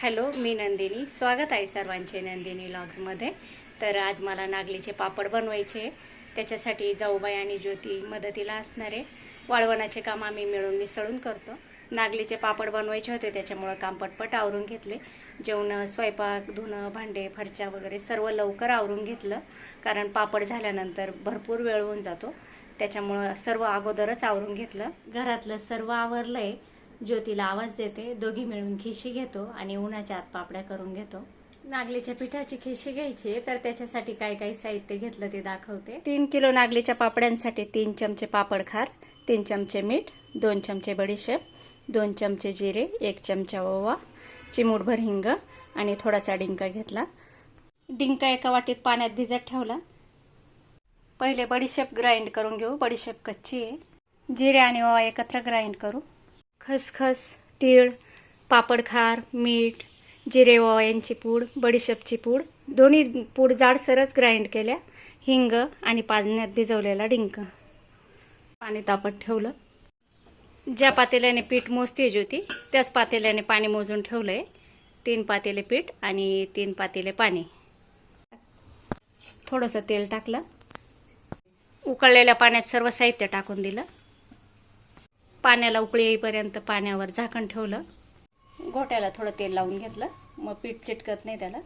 Hello मी नंदिनी. स्वागत आहे सर्वांचे नंदिनी लॉग्समध्ये तर आज मला नागलीचे पापड बनवायचे त्याच्यासाठी जाऊबाई आणि ज्योती मदतीला असणारे वाळवणाचे काम आम्ही मिळून मिसळून करतो. नागलीचे पापड बनवायचे होते त्याच्यामुळं काम पटपट आवरून घेतले. जेवण स्वयंपाक धुणं भांडे फरच्या वगैरे सर्व लवकर आवरून घेतलं. कारण पापड झाल्यानंतर भरपूर वेळ होऊन जातो. त्याच्यामुळं सर्व अगोदरच आवरून घेतलं. घरातलं सर्व आवरलं आहे ज्योतीला आवाज देते दोघी मिळून खिशी घेतो आणि उन्हाच्या आत पापड्या करून घेतो. नागलीच्या पिठाची खिशी घ्यायची तर त्याच्यासाठी काय काय साहित्य घेतलं ते दाखवते. तीन किलो नागलीच्या पापड्यांसाठी तीन चमचे पापड खार तीन चमचे मीठ दोन चमचे बडीशेप दोन चमचे जिरे एक चमचा ओवा चिमूटभर हिंग आणि थोडासा डिंका घेतला. डिंका एका वाटीत पाण्यात भिजत ठेवला. पहिले बडीशेप ग्राइंड करून घेऊ. बडीशेप कच्ची आहे. जिरे आणि ओवा एकत्र ग्राइंड करू. खसखस तीळ पापड खार मीठ जिरे यांची पूड बडीशेपची पूड दोन्ही पूड जाडसरच ग्राइंड केल्या हिंग आणि पाजण्यात भिजवलेला डिंक. पाणी तापत ठेवलं. ज्या पातेल्याने पीठ मोजते होती त्याच पातेल्याने पाणी मोजून ठेवलं आहे तीन पातेले पीठ आणि तीन पातेले पाणी. थोडंसं तेल टाकलं. उकळलेल्या पाण्यात सर्व साहित्य टाकून दिलं. पाण्याला उकळी येईपर्यंत पाण्यावर झाकण ठेवलं. घोट्याला थोडं तेल लावून घेतलं. मग पीठ चिटकत नाही त्याला.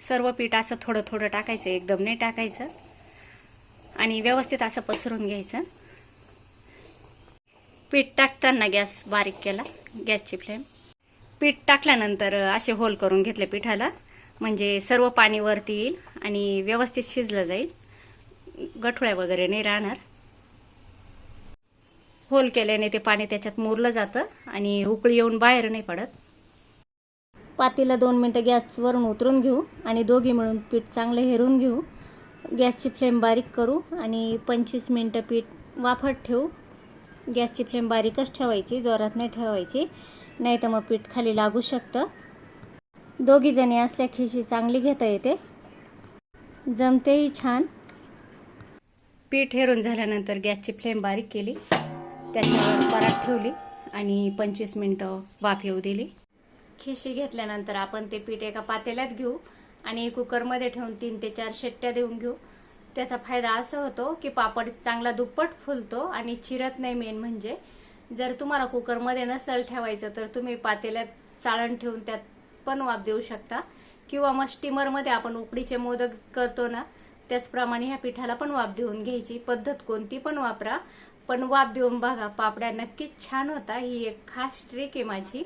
सर्व पीठ असं थोडं थोडं टाकायचं. एकदम नाही टाकायचं. आणि व्यवस्थित असं पसरून घ्यायचं. पीठ टाकताना गॅस बारीक केला. गॅसची फ्लेम. पीठ टाकल्यानंतर असे होल करून घेतले पिठाला. म्हणजे सर्व पाणी वरती येईल आणि व्यवस्थित शिजलं जाईल. गठुळ्या वगैरे नाही राहणार. होल केल्याने ते पाणी त्याच्यात मुरलं जातं आणि उकळी येऊन बाहेर नाही पडत. पातीला दोन मिनटं गॅसवरून उतरून घेऊ आणि दोघी मिळून पीठ चांगलं हेरून घेऊ. गॅसची फ्लेम बारीक करू आणि पंचवीस मिनटं पीठ वाफत ठेवू. गॅसची फ्लेम बारीकच ठेवायची जोरात नाही ठेवायची नाही तर मग पीठ खाली लागू शकतं. दोघीजणी असल्या खिशी चांगली घेता येते. जमतेही छान. पीठ हेरून झाल्यानंतर गॅसची फ्लेम बारीक केली. त्याच्यावर परात ठेवली आणि पंचवीस मिनटं वाफ येऊ दिली. खिशी घेतल्यानंतर आपण ते पीठ एका पातेल्यात घेऊ आणि कुकरमध्ये ठेवून तीन ते चार शेट्ट्या देऊन घेऊ. त्याचा फायदा असा होतो की पापड चांगला दुप्पट फुलतो आणि चिरत नाही मेन म्हणजे. जर तुम्हाला कुकरमध्ये नसल ठेवायचं तर तुम्ही पातेल्यात चाळण ठेवून त्यात पण वाफ देऊ शकता. किंवा मग स्टीमरमध्ये आपण उकडीचे मोदक करतो ना त्याचप्रमाणे ह्या पिठाला पण वाफ देऊन घ्यायची. पद्धत कोणती पण वापरा. पण वाफ देऊन बघा पापड्या नक्कीच छान होता. ही एक खास ट्रिक आहे माझी.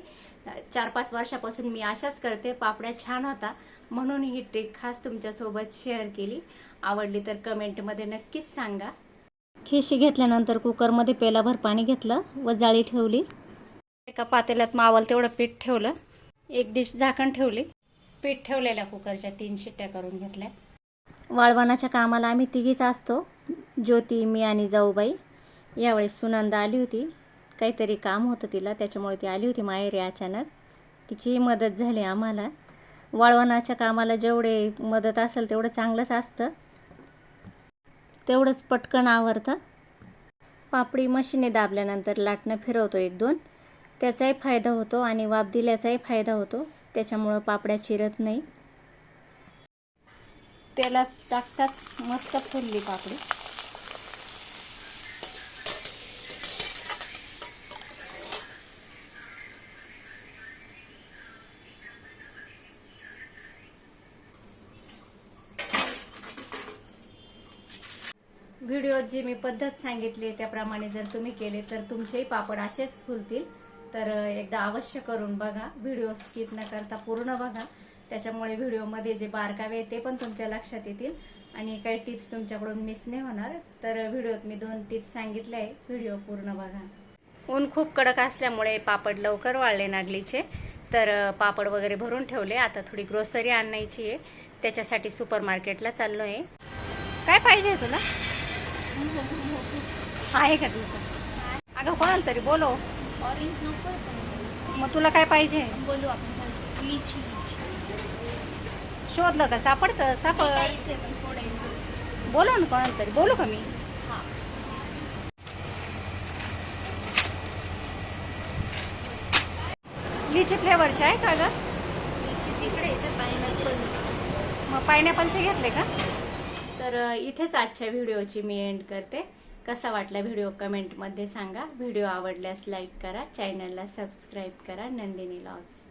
चार पाच वर्षापासून मी अशाच करते. पापड्या छान होता. म्हणून ही ट्रिक खास तुमच्यासोबत शेअर केली. आवडली तर कमेंटमध्ये नक्कीच सांगा. खिशी घेतल्यानंतर कुकरमध्ये पेलाभर पाणी घेतलं व जाळी ठेवली. एका पातेल्यात मावल तेवढं पीठ ठेवलं. एक डिश झाकण ठेवली. पीठ ठेवलेल्या कुकरच्या तीन शिट्ट्या करून घेतल्या. वाळवणाच्या कामाला आम्ही तिघीच असतो. ज्योती मी आणि जाऊबाई. यावेळेस सुनंदा आली होती. काहीतरी काम होतं तिला त्याच्यामुळे ती आली होती माहेरी अचानक. तिचीही मदत झाली आम्हाला. वाळवणाच्या कामाला जेवढे मदत असेल तेवढं चांगलंच असतं. तेवढंच पटकन आवरतं. पापडी मशीने दाबल्यानंतर लाटणं फिरवतो एक दोन. त्याचाही फायदा होतो आणि वाफ दिल्याचाही फायदा होतो. त्याच्यामुळं पापड्या चिरत नाही. त्याला टाकताच मस्त फुलली पापडी. व्हिडिओत जी मी पद्धत सांगितली त्याप्रमाणे जर तुम्ही केले तर तुमचेही पापड असेच फुलतील. तर एकदा अवश्य करून बघा. व्हिडिओ स्किप न करता पूर्ण बघा. त्याच्यामुळे व्हिडिओमध्ये जे बारकावे आहेत ते पण तुमच्या लक्षात येतील. आणि काही टिप्स तुमच्याकडून मिस नाही होणार. तर व्हिडिओत मी दोन टिप्स सांगितले आहे. व्हिडिओ पूर्ण बघा. ऊन खूप कडक असल्यामुळे पापड लवकर वाळले नागलीचे. तर पापड वगैरे भरून ठेवले. आता थोडी ग्रोसरी आणायची आहे. त्याच्यासाठी सुपर मार्केटला चाललो आहे काय पाहिजे तुला? आहे का तुझं? अगं कोणाला तरी बोलो ऑरेंज नको मग तुला काय पाहिजे? बोलू आपण. शोधलं का? सापडतं? सापड बोला ना कोणाला तरी. बोलू का मी? लिची फ्लेवरचे आहे का ग? तिकडे मग पायनॅपलचे घेतले का? तर इथेच आजच्या व्हिडिओची मी एंड करते. कसा वाटला व्हिडिओ कमेंटमध्ये सांगा. व्हिडिओ आवडल्यास लाईक करा. चॅनलला सबस्क्राईब करा. नंदिनी लॉग्स